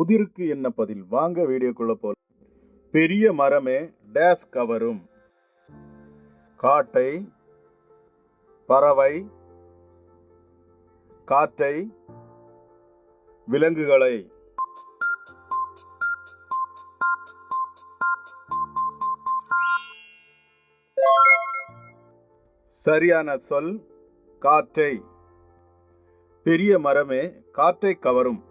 புதிருக்கு என்ன பதில்? வாங்க வீடியோக்குள்ள போல பெரிய மரமே டேஸ் கவரும். காட்டை பறவை காற்றை விலங்குகளை. சரியான சொல் காற்றை. பெரிய மரமே காற்றை கவரும்.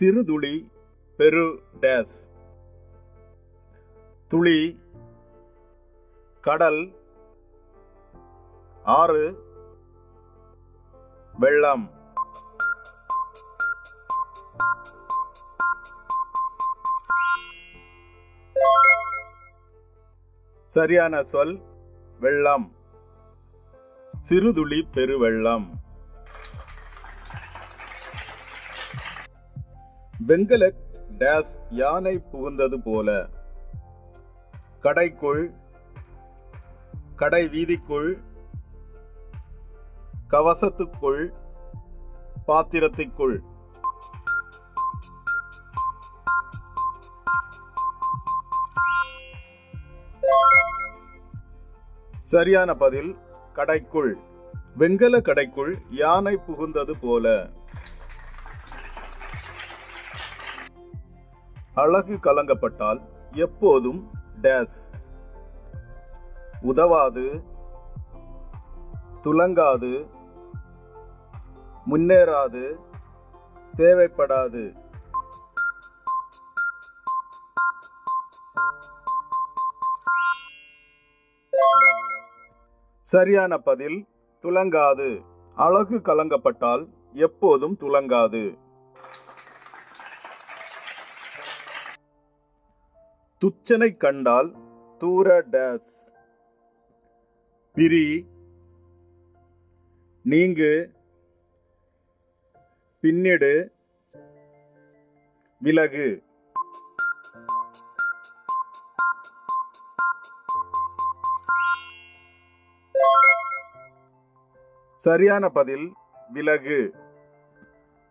சிறுதுளி பெரு டேஸ். துளி கடல் ஆறு வெள்ளம். சரியான சொல் வெள்ளம். சிறுதுளி பெருவெள்ளம் வெங்கல டேஸ் யானை புகுந்தது போல. கடைக்குள் கடை வீதிக்குள் கவசத்துக்குள் பாத்திரத்துக்குள் சரியான பதில் கடைக்குள். வெங்கல கடைக்குள் யானை புகுந்தது போல. அழகு கலங்கப்பட்டால் எப்போதும் டேஸ் உதவாது துலங்காது முன்னேறாது தேவைப்படாது. சரியான பதில் துலங்காது. அழகு கலங்கப்பட்டால் எப்போதும் துலங்காது. துச்சனை கண்டால் தூர டேஸ். பிரி நீங்கு. பின்னிடு விலகு. சரியான பதில் விலகு.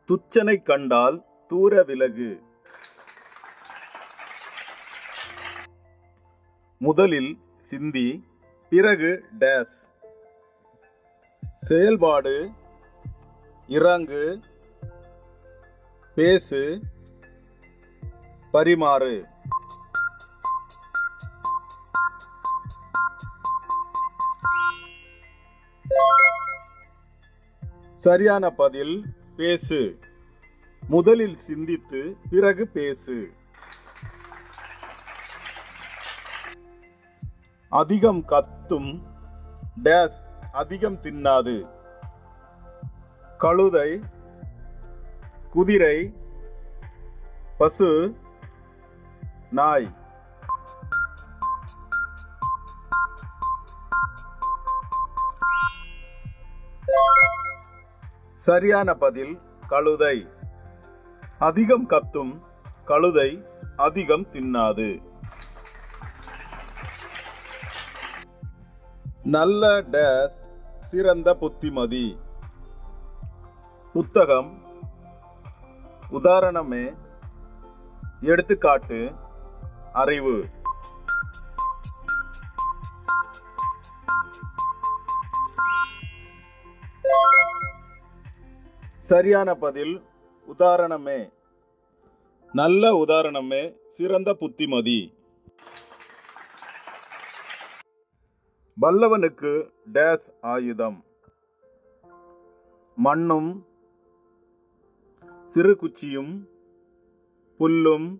துச்சனை கண்டால் தூர விலகு. முதலில் சிந்தி பிறகு டேஸ். செயல்பாடு இறங்கு பேசு பரிமாறு. சரியான பதில் பேசு. முதலில் சிந்தித்து பிறகு பேசு. அதிகம் கத்தும் டேஸ் அதிகம் தின்னாது. கழுதை குதிரை பசு நாய். சரியான பதில் கழுதை. அதிகம் கத்தும் கழுதை அதிகம் தின்னாது. நல்ல டேஸ் சிறந்த புத்திமதி. புத்தகம் உதாரணமே எடுத்துக்காட்டு அறிவு. சரியான பதில் உதாரணமே. நல்ல உதாரணமே சிறந்த புத்திமதி. வல்லவனுக்கு டேஸ் ஆயுதம். மண்ணும் சிறு குச்சியும் புல்லும்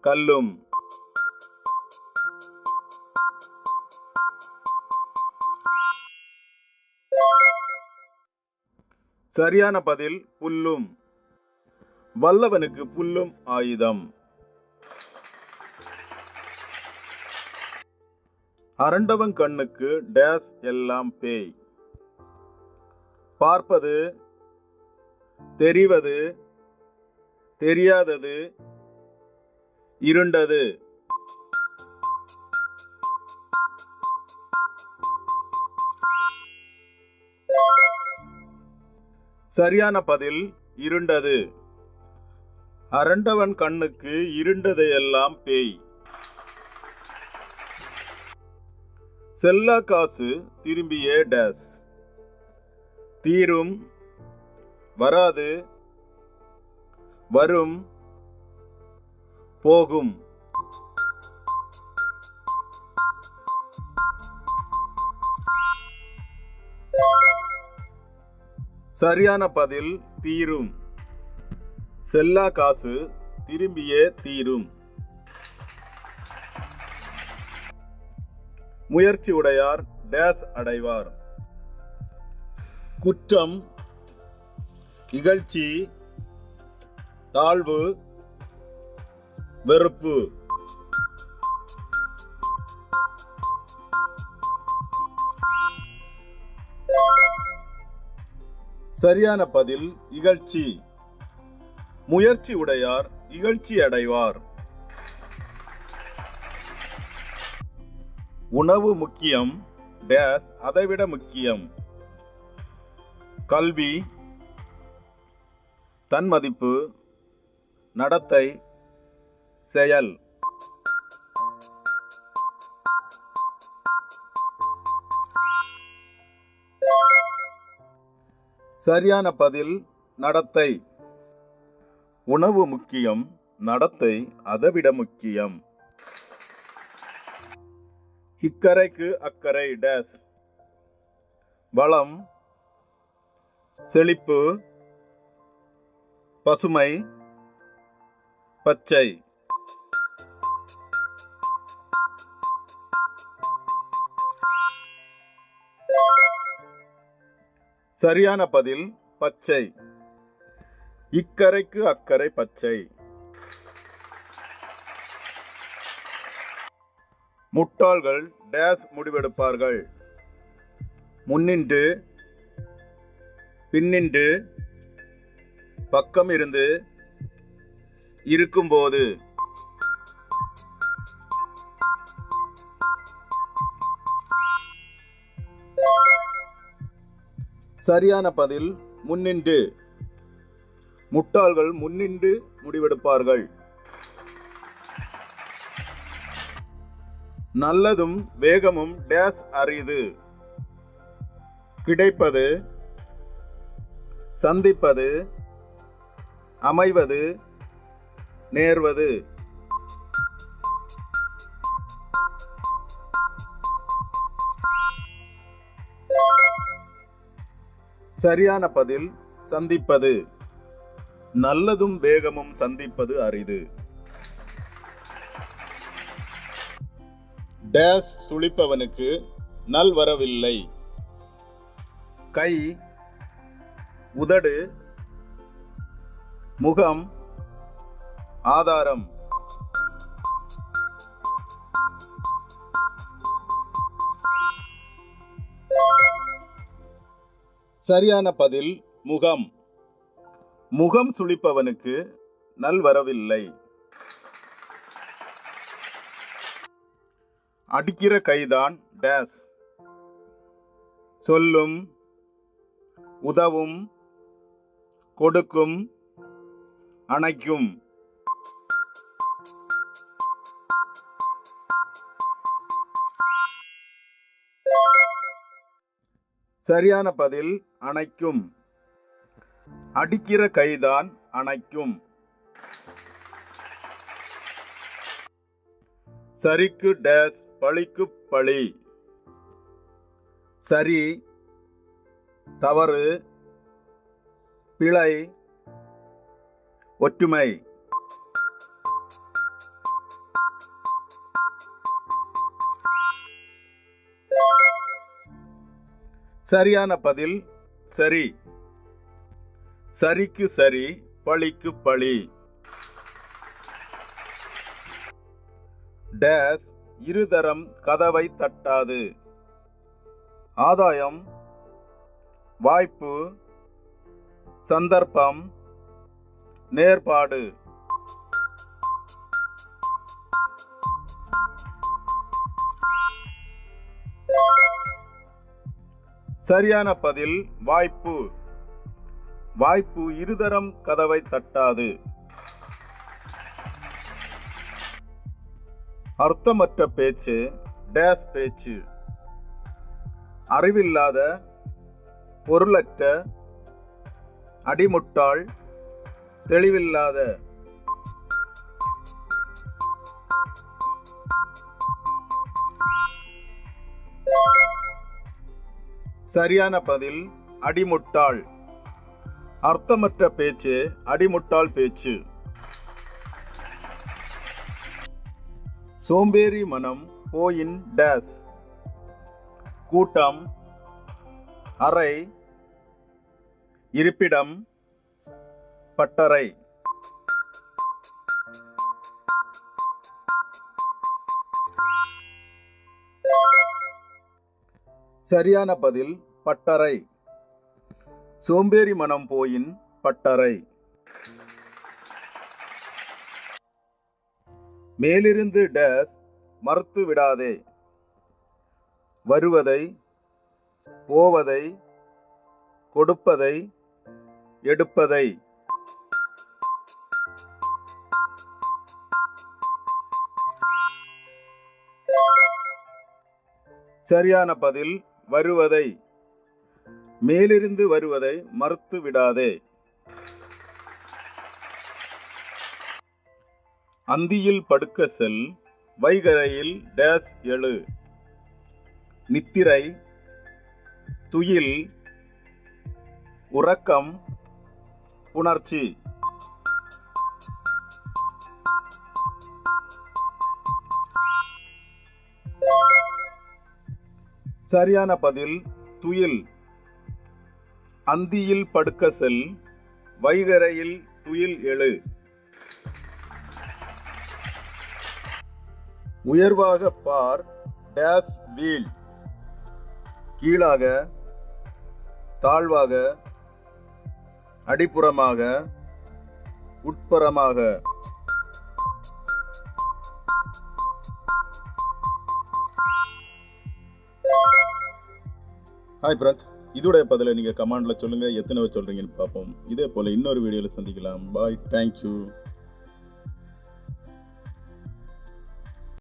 கல்லும். சரியான பதில் புல்லும். வல்லவனுக்கு புல்லும் ஆயுதம். அரண்டவன் கண்ணுக்கு டேஸ் எல்லாம் பேய். பார்ப்பது தெரிவது தெரியாதது இருண்டது. சரியான பதில் இருண்டது. அரண்டவன் கண்ணுக்கு இருண்டதையெல்லாம் பேய். செல்லா காசு திரும்பிய டேஸ். தீரும் வராது வரும் போகும். சரியான பதில் தீரும். செல்லா காசு திரும்பியே தீரும். முயற்சி உடையார் டேஸ் அடைவார். குற்றம் இகழ்ச்சி தாழ்வு வெறுப்பு. சரியான பதில் இகழ்ச்சி. முயற்சி உடையார் இகழ்ச்சி அடைவார். உணவு முக்கியம் டேஸ் அதைவிட முக்கியம். கல்வி தன்மதிப்பு நடத்தை செயல். சரியான பதில் நடத்தை. உணவு முக்கியம் நடத்தை அதைவிட முக்கியம். இக்கரைக்கு அக்கறை டேஸ் வளம் செழிப்பு பசுமை பச்சை. சரியான பதில் பச்சை. இக்கரைக்கு அக்கறை பச்சை. முட்டாள்கள் டேஸ் முடிவெடுப்பார்கள். முன்னின்று பின்னின்று பக்கம் இருந்து இருக்கும்போது சரியான பதில் முன்னின்று. முட்டாள்கள் முன்னின்று முடிவெடுப்பார்கள். நல்லதும் வேகமும் டேஸ் அரிது. கிடைப்பது சந்திப்பது அமைவது நேர்வது. சரியான பதில் சந்திப்பது. நல்லதும் வேகமும் சந்திப்பது அரிது. டேஸ் சுளிப்பவனுக்கு நல்வரவில்லை கை உதடு முகம் ஆதாரம். சரியான பதில் முகம். முகம் சுளிப்பவனுக்கு நல்வரவில்லை அடிக்கிற கைதான் டேஸ். சொல்லும் உதவும் கொடுக்கும் அணைக்கும். சரியான பதில் அணைக்கும். அடிக்கிற கைதான் அணைக்கும். சரிக்கு டேஸ். பழிக்கு பழி. சரி. தவறு. பிழை. ஒற்றுமை. சரியான பதில் சரி. சரிக்கு சரி பழிக்கு பழி. டேஸ். இருதரம் கதவை தட்டாது. ஆதாயம் வாய்ப்பு சந்தர்ப்பம் நேர்பாடு. சரியான பதில் வாய்ப்பு. வாய்ப்பு இருதரம் கதவை தட்டாது. அர்த்தமற்ற பேச்சு டேஸ் பேச்சு. அறிவில்லாத பொருளற்ற அடிமுட்டாள் தெளிவில்லாத. சரியான பதில் அடிமுட்டாள். அர்த்தமற்ற பேச்சு அடிமுட்டாள் பேச்சு. சோம்பேறி மனம் போயின் டேஸ். கூட்டம் அறை இருப்பிடம் பட்டறை. சரியான பதில் பட்டறை. சோம்பேறி மனம் போயின் பட்டறை. மேலிருந்து டேஸ் மறுத்து விடாதே. வருவதை போவதை கொடுப்பதை எடுப்பதை. சரியான பதில் வருவதை. மேலிருந்து வருவதை மறுத்து விடாதே. அந்தியில் படுக்க செல் வைகரையில் டேஸ் எழு. நித்திரை துயில் உறக்கம் உணர்ச்சி சரியான பதில் துயில். அந்தியில் படுக்க செல் வைகரையில் துயில் எழு. உயர்வாக பார் டேஸ் வீல். கீழாக தாழ்வாக அடிப்புறமாக உட்புறமாக. ஹாய் ஃப்ரெண்ட்ஸ் இதோடைய பதிலை நீங்கள் கமெண்டில் சொல்லுங்கள் எத்தனை பேர் சொல்கிறீங்கன்னு பார்ப்போம். இதே போல் இன்னொரு வீடியோவில் சந்திக்கலாம். Bye thank you